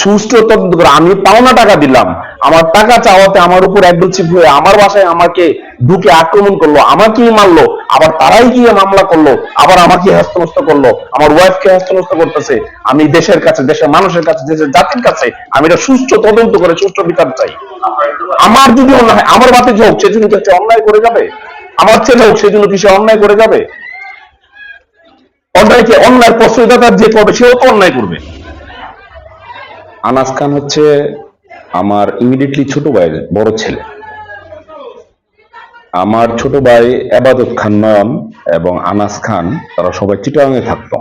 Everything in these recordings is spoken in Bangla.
সুষ্ঠু তদন্ত করে আমি পাওনা টাকা দিলাম। আমার টাকা চাওয়াতে আমার উপর একদম চিপ হয়ে আমার বাসায় আমাকে ঢুকে আক্রমণ করল। আমাকেই মারলো, আবার তারাই গিয়ে মামলা করল, আবার আমাকে হস্তনস্ত করল, আমার ওয়াইফকে হস্তনস্ত করতেছে। আমি দেশের কাছে, দেশের মানুষের কাছে, দেশের জাতির কাছে আমি এটা সুষ্ঠু তদন্ত করে সুষ্ঠু বিচার চাই। আমার যদি অন্যায় আমার বাতি হোক সেজন্য কি অন্যায় করে যাবে? আমার ছেলে হোক সেজন্য কি সে অন্যায় করে যাবে? অন্যায়কে অন্যায় প্রশ্রয়দাতার যে করবে, সেও তো অন্যায় করবে। আনাস খান হচ্ছে আমার ইমিডিয়েটলি ছোট ভাইয়ের বড় ছেলে। আমার ছোট ভাই আবাদত খান নয়ন এবং আনাস খান, তারা সবাই চিটাগাঙে থাকতো।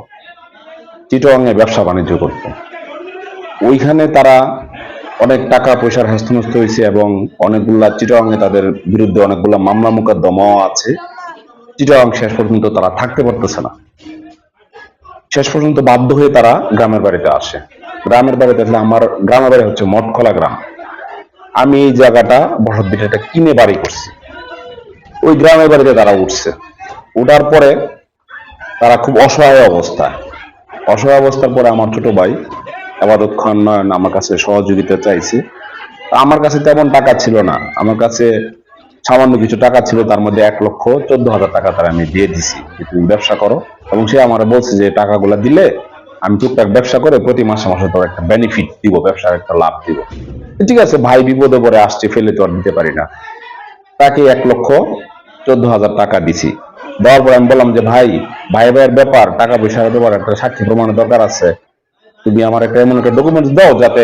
চিটাগাঙে ব্যবসা বাণিজ্য করতো। ওইখানে তারা অনেক টাকা পয়সার হস্তনস্ত হয়েছে এবং অনেকগুলা চিটাগাঙে তাদের বিরুদ্ধে অনেকগুলা মামলা মোকদ্দমাও আছে। চিটাগাং শেষ পর্যন্ত তারা থাকতে পারতেছে না। শেষ পর্যন্ত বাধ্য হয়ে তারা গ্রামের বাড়িতে আসে। গ্রামের বাড়িতে আসলে আমার গ্রামের বাড়ি হচ্ছে মঠখোলা গ্রাম। আমি এই জায়গাটা বসতবিটাটা কিনে বাড়ি করছি। ওই গ্রামের বাড়িতে তারা উঠছে। উঠার পরে তারা খুব অসহায় অবস্থা অসহায় অবস্থার পরে আমার ছোট ভাই আবাদত খান আমার কাছে সহযোগিতা চাইছে। আমার কাছে তেমন টাকা ছিল না। আমার কাছে সামান্য কিছু টাকা ছিল, তার মধ্যে এক লক্ষ চোদ্দ হাজার টাকা তারা আমি দিয়ে দিছি। তুমি ব্যবসা করো। এবং সে আমার বলছে যে টাকাগুলো দিলে আমি টুকটাক ব্যবসা করে প্রতি মাসে মাসে তোর একটা বেনিফিট দিব, ব্যবসার একটা লাভ দিব। ঠিক আছে, ভাই বিপদে পরে আসছে, ফেলে তো আর দিতে পারি না। তাকে এক লক্ষ চোদ্দ হাজার টাকা দিছি। দেওয়ার পরে আমি বললাম যে, ভাই ভাই ভাইয়ের ব্যাপার, টাকা পয়সার ব্যাপার একটা সাক্ষী প্রমাণের দরকার আছে। তুমি আমার একটা এমন একটা ডকুমেন্টস দাও যাতে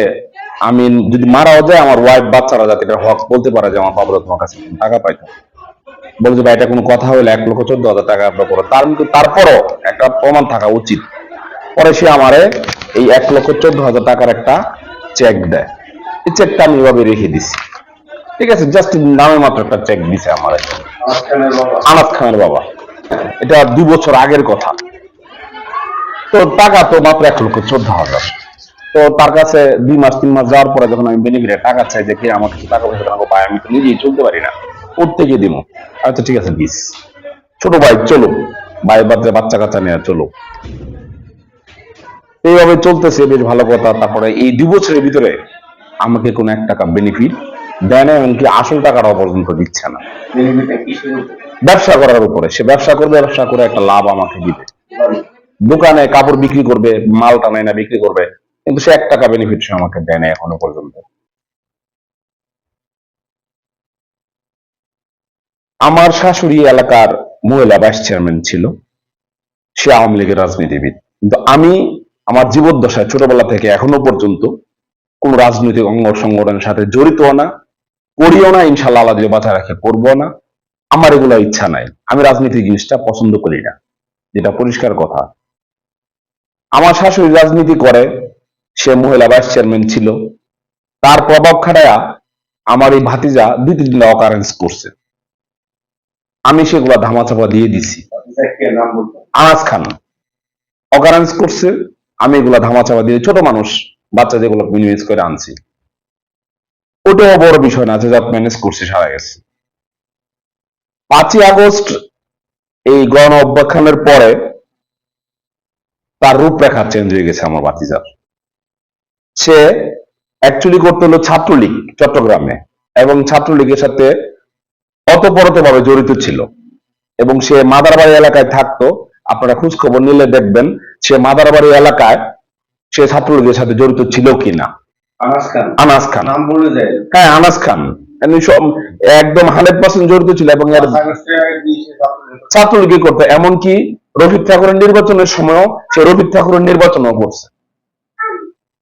আমি যদি মারাও যায়, আমার ওয়াইফ বাচ্চারা যাতে এটা হক বলতে পারে যে, আমার বাবারা তোমার কাছে টাকা পাইতো বলছে, ভাই, এটা কোনো কথা হলে এক লক্ষ চোদ্দ হাজার টাকা আপনার করো তার কিন্তু তারপরও একটা প্রমাণ থাকা উচিত। পরে সে আমারে এই এক লক্ষ চোদ্দ হাজার টাকার একটা চেক দেয়। এই চেকটা আমি এভাবে রেখে দিছি। ঠিক আছে জাস্ট নামে মাত্র একটা চেক দিছে আমার। আনাদ খানের বাবা। এটা দু বছর আগের কথা। তো টাকা তো মাত্র এক লক্ষ চোদ্দ হাজার। তো তার কাছে দুই মাস, তিন মাস যাওয়ার পরে যখন আমি বেনিফিটে টাকা চাই যে আমার কিছু টাকা পয়সা টাকা পাই আমি তো নিজেই চলতে পারি না। করতে গিয়ে দিব। আচ্ছা ঠিক আছে, দিস। ছোট ভাই, চলো। ভাই বাচ্চা বাচ্চা কাচ্চা নিয়ে চলো। এইভাবে চলতেছে, বেশ ভালো কথা। তারপরে এই দু বছরের ভিতরে আমাকে কোনো এক টাকা বেনিফিট দেয় না, এমনকি আসল টাকাটাও পর্যন্ত দিচ্ছে না। ব্যবসা করার উপরে, সে ব্যবসা করবে, ব্যবসা করে একটা লাভ আমাকে দিবে। দোকানে কাপড় বিক্রি করবে মাল টানায় না, বিক্রি করবে, কিন্তু সে এক টাকা বেনিফিট সে আমাকে দেয় না এখনও পর্যন্ত। আমার শাশুড়ি এলাকার মহিলা ভাইস চেয়ারম্যান ছিল, সে আওয়ামী লীগের রাজনীতিবিদ। কিন্তু আমি আমার জীবদ্দশায়, ছোটবেলা থেকে এখনও পর্যন্ত কোন রাজনৈতিক অঙ্গ সংগঠনের সাথে জড়িত না করিও না ইনশাল্লাহ আল্লাহ যদি বাঁচায় রাখে করব না। আমার এগুলো ইচ্ছা নাই। আমি রাজনীতি জিনিসটা পছন্দ করি না, যেটা পরিষ্কার কথা। আমার শাশুড়ি রাজনীতি করে, সে মহিলা ভাইস চেয়ারম্যান ছিল। তার প্রভাব খাটায়া আমার এই ভাতিজা দুই তিনটা অকারেন্স করছে। আমি সেগুলা ধামাচাপা দিয়ে দিছি। আনাজ খান। অকারেন্স করছে। আমি এগুলা ধামাচাপা দিয়ে ছোট মানুষ, বাচ্চা যেগুলো মিনিমাইজ করে আনছি। ওটাও বড় বিষয় না যে যা ম্যানেজ করছি সারা গেছে। পাঁচই আগস্ট এই গণ অভ্যাখ্যানের পরে তার রূপরেখা চেঞ্জ হয়ে গেছে আমার বাতিজার সে অ্যাকচুয়ালি করতে হলো ছাত্রলীগ চট্টগ্রামে এবং ছাত্রলীগের সাথে অতপরত ভাবে জড়িত ছিল এবং সে মাদারবাড়ি এলাকায় থাকতো আপনারা খোঁজ খবর নিলে দেখবেন সে মাদারবাড়ি এলাকায় সে ছাত্রলীগের সাথে জড়িত ছিল কিনা। আনাস খান। হ্যাঁ আনাস খান। একদম হান্ড্রেড পার্সেন্ট জড়িত ছিল এবং করতো এমনকি রফিক ঠাকুরের নির্বাচনের সময়ও সে রফিক ঠাকুরের নির্বাচনও করছে।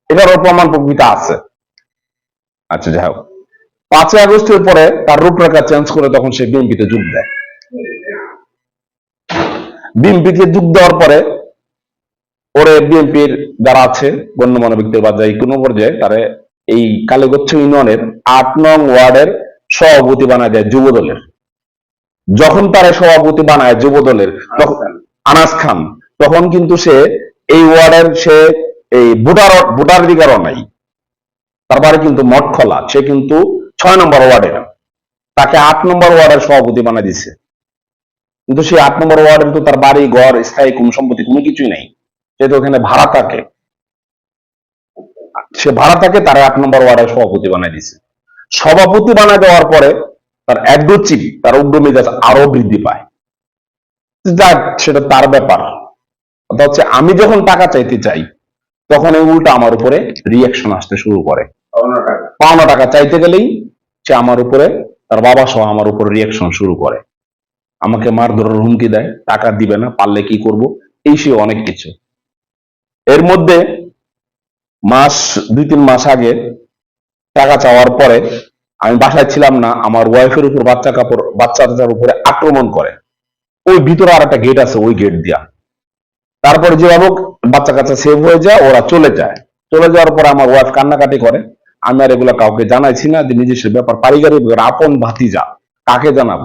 এটারও প্রমাণ প্রকৃতি আছে। আচ্ছা যাই হোক। পাঁচই আগস্টের পরে তার রূপরেখা চেঞ্জ করে তখন সে বিএনপিতে যোগ দেয়। বিএনপিতে যোগ দেওয়ার পরে ওরে বিএনপির যারা আছে গণ্যমান্য ব্যক্তি বা যাই কোনো পর্যায়ে তারে এই কালীগচ্ছ ইউনিয়নের আট নং ওয়ার্ডের সভাপতি বানায় দেয় যুব দলের যখন তারা সভাপতি বানায় যুব দলের তখন আনাস খান তখন কিন্তু সে এই ওয়ার্ডের সে এই ভোটার ভোটার অধিকারও নাই। তারপরে কিন্তু মঠখোলা সে কিন্তু ছয় নম্বর ওয়ার্ডের। তাকে আট নম্বর ওয়ার্ডের সভাপতি বানায় দিছে। কিন্তু সেই আট নম্বর ওয়ার্ডের তো তার বাড়ি ঘর স্থায়ী কোনো সম্পত্তি কোনো কিছুই নাই। সে তো ওখানে ভাড়া থাকে সে ভাড়া থাকে তারা এক নম্বর ওয়ার্ডের সভাপতি বানাই দিছে সভাপতি বানাই দেওয়ার পরে তার একদচিক তার উগ্র মেজাজ আরও বৃদ্ধি পায়। যাক সেটা তার ব্যাপার। কথা হচ্ছে আমি যখন টাকা চাইতে চাই তখন এই উল্টা আমার উপরে রিয়াকশন আসতে শুরু করে। পাওনা টাকা। চাইতে গেলেই সে আমার উপরে তার বাবা সহ আমার উপরে রিয়াকশন শুরু করে। আমাকে মারধরের হুমকি দেয় টাকা দিবে না পারলে কি করব? এই সে অনেক কিছু। এর মধ্যে মাস দুই তিন মাস আগে টাকা চাওয়ার পরে আমি বাসায় ছিলাম না আমার ওয়াইফের উপর বাচ্চা কাপড় বাচ্চাটার উপরে আক্রমণ করে। ওই ভিতরে আর একটা গেট আছে ওই গেট দিয়া। তারপরে যেভাবে হোক বাচ্চা কাচ্চা সেভ হয়ে যায় ওরা চলে যায়। চলে যাওয়ার পরে আমার ওয়াইফ কান্নাকাটি করে। আমি আর এগুলো কাউকে জানাইছি না যে নিজস্ব ব্যাপার ব্যাপার, আপন ভাতিজা কাকে জানাব?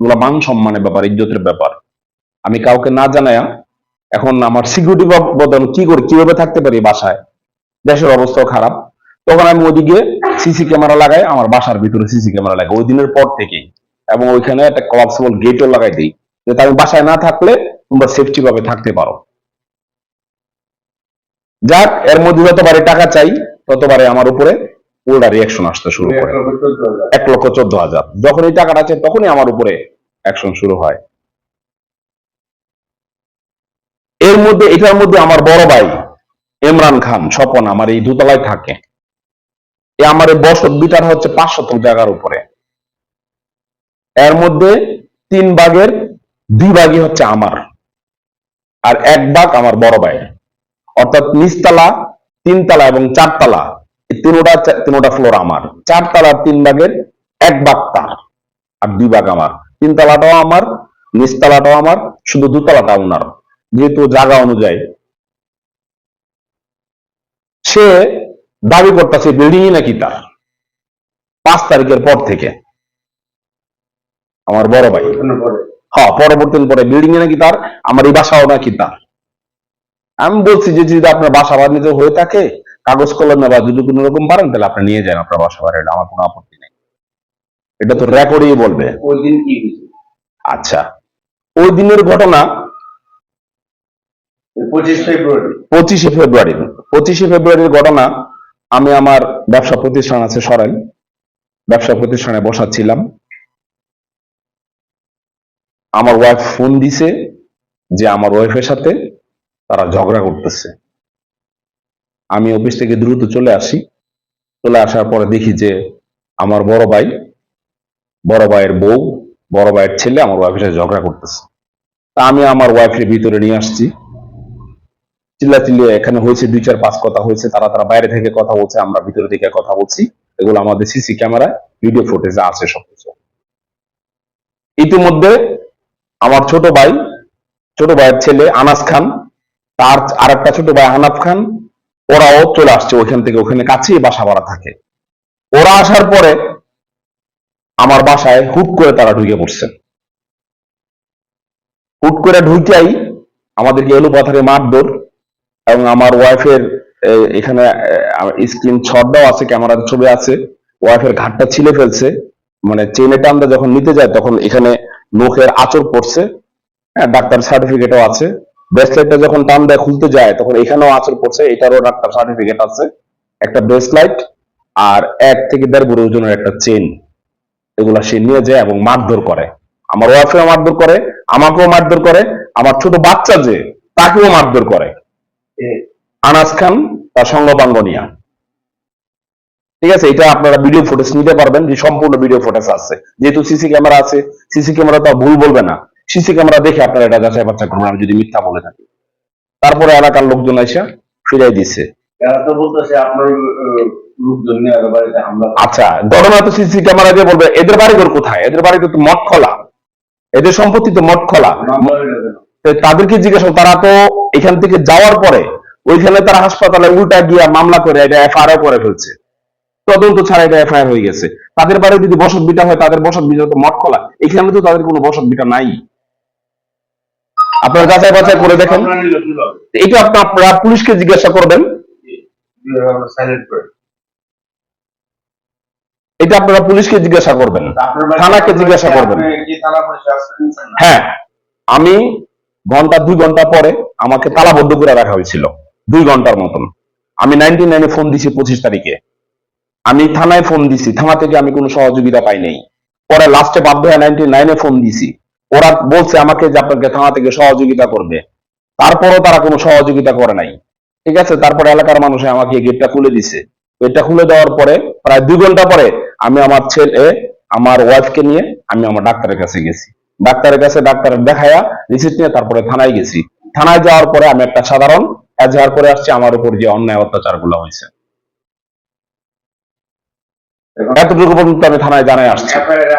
এগুলো মান সম্মানের ব্যাপার, ইজ্জতের ব্যাপার। আমি কাউকে না জানায়া এখন আমার সিকিউরিটি বদল কি করি, কীভাবে থাকতে পারি বাসায়? দেশের অবস্থাও খারাপ। তখন আমি ওদিকে সিসি ক্যামেরা লাগাই, আমার বাসার ভিতরে সিসি ক্যামেরা লাগাই। ওই দিনের পর থেকেই। এবং ওইখানে একটা কলাপসিবল গেটও লাগাই দিই। যাতে আমি বাসায় না থাকলে তোমরা সেফটি ভাবে থাকতে পারো। যাক, এর মধ্যে যতবারে টাকা চাই, ততবারে আমার উপরে উল্টা রিয়াকশন আসতে শুরু করে। এক লক্ষ চোদ্দ হাজার। যখন এই টাকাটা চাই তখনই আমার উপরে অ্যাকশন শুরু হয়। এর মধ্যে এটার মধ্যে আমার বড় ভাই ইমরান খান স্বপন আমার এই দোতলায় থাকে। এ আমার বসত বিটার হচ্ছে পাঁচ শতক জায়গার উপরে। এর মধ্যে তিন ভাগের দুই ভাগই হচ্ছে আমার। আর এক ভাগ আমার বড় ভাই। অর্থাৎ নিচতলা তিনতলা এবং চারতলা। তিনোটা তিনোটা ফ্লোর আমার। চারতলার তিন ভাগের এক ভাগ তার, আর দুই ভাগ আমার। তিনতলাটাও আমার, নিচতলাটাও আমার, শুধু দুতলাটা ওনার। যেহেতু জায়গা অনুযায়ী। সে দাবি করতেছে বিল্ডিং নাকি তার? পাঁচ তারিখের পর থেকে। আমার বড় ভাই। হ্যাঁ পরবর্তী পরে বিল্ডিং নাকি তার? আমার এই বাসাও নাকি তার? আমি বলছি, যে যদি আপনার বাসা বাণিজ্য হয়ে থাকে কাগজ কলমে বা যদি কোনো রকম পারেন তাহলে আপনি নিয়ে যান আপনার বাসা বাড়িটা আমার কোনো আপত্তি নেই। এটা তো রেকর্ডেই বলবে। ওই দিন কি আচ্ছা। ওই দিনের ঘটনা পঁচিশে ফেব্রুয়ারি। পঁচিশে ফেব্রুয়ারির ঘটনা আমি আমার ব্যবসা প্রতিষ্ঠান আছে সরাই ব্যবসা প্রতিষ্ঠানে বসাচ্ছিলাম। আমার ওয়াইফ ফোন দিছে যে আমার ওয়াইফের সাথে তারা ঝগড়া করতেছে। আমি অফিস থেকে দ্রুত চলে আসি। চলে আসার পরে দেখি যে আমার বড় ভাই, বড় ভাইয়ের বউ, বড় ভাইয়ের ছেলে আমার ওয়াইফের সাথে ঝগড়া করতেছে। তা আমি আমার ওয়াইফের ভিতরে নিয়ে আসছি। চিল্লা চিল্লিয়ে এখানে হয়েছে দুই চার পাঁচ কথা হয়েছে, তারা তারা বাইরে থেকে কথা বলছে, আমরা ভিতরে থেকে কথা বলছি। এগুলো আমাদের সিসি ক্যামেরায় ভিডিও ফুটেজে আছে সবকিছু। ইতিমধ্যে আমার ছোট ভাই, ছোট ভাইয়ের ছেলে আনাস খান, তার আর একটা ছোট ভাই হানাফ খান ওরাও চলে আসছে ওইখান থেকে, ওখানে কাছেই বাসা ভাড়া থাকে। ওরা আসার পরে আমার বাসায় হুট করে তারা ঢুকে পড়ছে। হুট করে ঢুকাই আমাদেরকে এলো পাথারে মারধর এবং আমার ওয়াইফের এখানে স্ক্রিন শটটাও আছে ক্যামেরার ছবি আছে। ওয়াইফের ঘাটটা ছিলে ফেলছে। মানে চেনে টানটা যখন নিতে যায়, তখন এখানে নখের আচর পড়ছে। হ্যাঁ ডাক্তার সার্টিফিকেটও আছে। ব্রেসলেটটা যখন টান দেয় খুলতে যায় তখন এখানেও আচর পড়ছে এটারও ডাক্তার সার্টিফিকেট আছে একটা ব্রেসলাইট আর এক থেকে দেড় বুড়ো ওজনের একটা চেন এগুলা সে নিয়ে যায় এবং মারধর করে। আমার ওয়াইফেও মারধর করে আমাকেও মারধর করে আমার ছোট বাচ্চা যে তাকেও মারধর করে। আনাস খান তার সঙ্গপাঙ্গ নিয়া। ঠিক আছে এটা আপনারা ভিডিও ফুটেজ নিতে পারবেন যে সম্পূর্ণ ভিডিও ফুটেজ আছে। যেহেতু সিসি ক্যামেরা আছে সিসি ক্যামেরা তো ভুল বলবে না। সিসি ক্যামেরা দেখে আপনারা এটা যাচাই বাচ্চা করবেন আমি যদি মিথ্যা বলে থাকি। তারপরে এলাকার লোকজন এসে ফিরাই করে। আচ্ছা ঘটনা তো সিসি ক্যামেরা দিয়ে বলবে এদের কোথায়? এদের বাড়িতে তো খোলা। এদের সম্পত্তি তো খোলা। তাদেরকে জিজ্ঞাসা তারা তো এখান থেকে যাওয়ার পরে ওইখানে তারা হাসপাতালে উল্টা গিয়া মামলা করে এটা এফআইআর করে ফেলছে। তদন্ত ছাড়া এটা এফআইআর হয়ে গেছে। তাদের বাড়ি যদি বসত বিটা হয় তাদের বসত বিটা তো মঠ খোলা। এখানে তো তাদের কোনো বসত বিটা নাই। আপনারা যাচাই বাছাই করে দেখেন? এটা আপনা- আপনারা পুলিশকে জিজ্ঞাসা করবেন। এটা আপনারা পুলিশকে জিজ্ঞাসা করবেন। থানাকে জিজ্ঞাসা করবেন। হ্যাঁ আমি ঘণ্টা দুই ঘণ্টা পরে আমাকে তালাবদ্ধ করে রাখা হয়েছিল। দুই ঘণ্টার মতন। আমি নাইনটি নাইনে ফোন দিছি পঁচিশ তারিখে। আমি থানায় ফোন দিছি। থানা থেকে আমি কোনো সহযোগিতা পাই নাই। পরে লাস্টে বাধ্য হয়ে নাইনটি নাইনে ফোন দিছি। ওরা বলছে আমাকে যে আপনাকে থানা থেকে সহযোগিতা করবে। তারপরও তারা কোনো সহযোগিতা করে নাই। ঠিক আছে? তারপরে এলাকার মানুষে আমাকে গেটটা খুলে দিছে। গেটটা খুলে দেওয়ার পরে প্রায় দুই ঘণ্টা পরে আমি আমার ছেলে, আমার ওয়াইফকে নিয়ে আমি আমার ডাক্তারের কাছে গেছি। ডাক্তারের কাছে ডাক্তারের দেখায়া রিসিপ্ট নিয়ে তারপরে থানায় গেছি। থানায় যাওয়ার পরে আমি একটা সাধারণ এজাহার করে আসছি, আমার উপর যে অন্যায় অত্যাচারগুলো হয়েছে। এতটুকু পর্যন্ত আমি থানায় জানাই আসছি।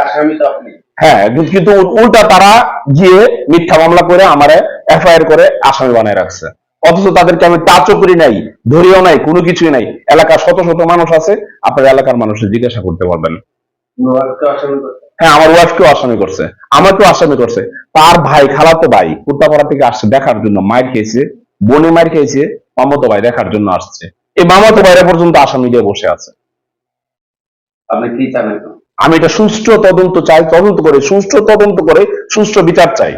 আসামি তো আপনি। হ্যাঁ কিন্তু- উল্টা তারা গিয়ে মিথ্যা মামলা করে আমারে এফআইআর করে আসামি বানায় রাখছে। অথচ তাদেরকে আমি টাচও করি নাই, ধরিও নাই, কোনো কিছুই নাই। এলাকার শত শত মানুষ আছে, আপনার এলাকার মানুষের জিজ্ঞাসা করতে পারবেন। হ্যাঁ আমার ওয়াইফকেও আসামি করছে, আমাকেও আসামি করছে। তার ভাই, খালাতো ভাই, কুত্তাপাড়া থেকে আসছে দেখার জন্য মায়ের খেয়েছে, বনে মায়ের খেয়েছে, মামাতো ভাই দেখার জন্য আসছে। এই মামাতো ভাইরা পর্যন্ত আসামি দিয়ে বসে আছে। আপনি কি চান আমি এটা সুষ্ঠু তদন্ত চাই তদন্ত করে সুষ্ঠু তদন্ত করে সুষ্ঠু বিচার চাই।